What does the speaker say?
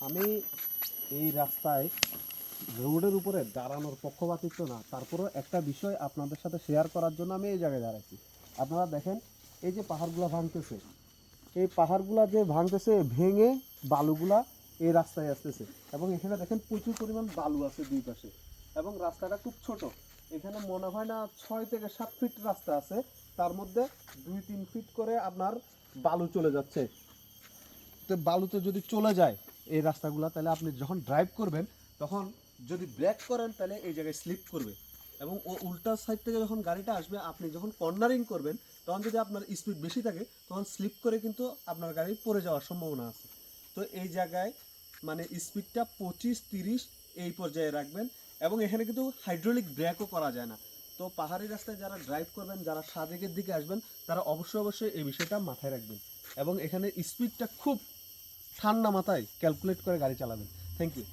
আমি এই রাস্তায় রোডের উপরে দাঁড়ানোর পক্ষপাতিত্ব না। তারপরেও একটা বিষয় আপনাদের সাথে শেয়ার করার জন্য আমি এই জায়গায় দাঁড়াচ্ছি। আপনারা দেখেন, এই যে পাহাড়গুলো ভাঙতেছে, এই পাহাড়গুলা যে ভাঙতেছে, ভেঙে বালুগুলা এই রাস্তায় আসতেছে। এবং এখানে দেখেন প্রচুর পরিমাণ বালু আছে দুই পাশে। এবং রাস্তাটা খুব ছোট। এখানে মনে হয় না ছয় থেকে সাত ফিট রাস্তা আছে। তার মধ্যে দুই, তিন ফিট করে আপনার বালু চলে যাচ্ছে। তো বালুতে যদি চলে যায় এই রাস্তাগুলো, তাহলে আপনি যখন ড্রাইভ করবেন, তখন যদি ব্রেক করেন, তাহলে এই জায়গায় স্লিপ করবে। এবং ও উল্টা সাইড থেকে যখন গাড়িটা আসবে, আপনি যখন কর্নারিং করবেন, তখন যদি আপনার স্পিড বেশি থাকে, তখন স্লিপ করে কিন্তু আপনার গাড়ি পড়ে যাওয়ার সম্ভাবনা আছে। তো এই জায়গায় মানে স্পিডটা পঁচিশ, তিরিশ এই পর্যায়ে রাখবেন। এবং এখানে কিন্তু হাইড্রোলিক ব্রেকও করা যায় না। তো পাহাড়ি রাস্তায় যারা ড্রাইভ করবেন, যারা সাজেকের দিকে আসবেন, তারা অবশ্যই অবশ্যই এই বিষয়টা মাথায় রাখবেন। এবং এখানে স্পিডটা খুব ঠান্ডা মাথায় ক্যালকুলেট করে গাড়ি চালাবেন। Thank you